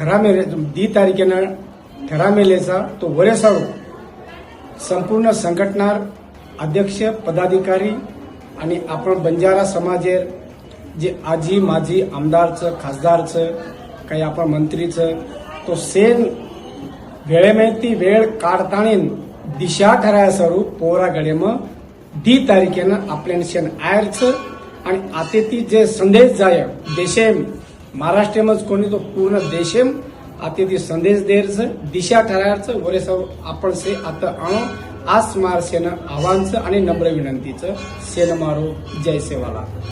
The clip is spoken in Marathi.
ठरामेले दी तारखेनं ठरामेलेचा तो वरेसाळू संपूर्ण संघटनार अध्यक्ष पदाधिकारी आणि आपण बंजारा समाजेर जे आजी माजी आमदारचं खासदारचं काही आपण मंत्रीचं तो सेन वेळेमेती वेळ काढताणीन दिशा ठराया सरू पोहरागडे मग दी तारखेनं आपल्यान शेन आयरचं आणि आता ती जे संदेश जाय देशेम महाराष्ट्रामच कोणी तो पूर्ण देशेम आता ती संदेश देरचं दिशा ठरायचं वरे सर आपण से आता आणो. आज मार सेन आव्हानचं आणि नम्र विनंतीचं सेन मारो जय सेवाला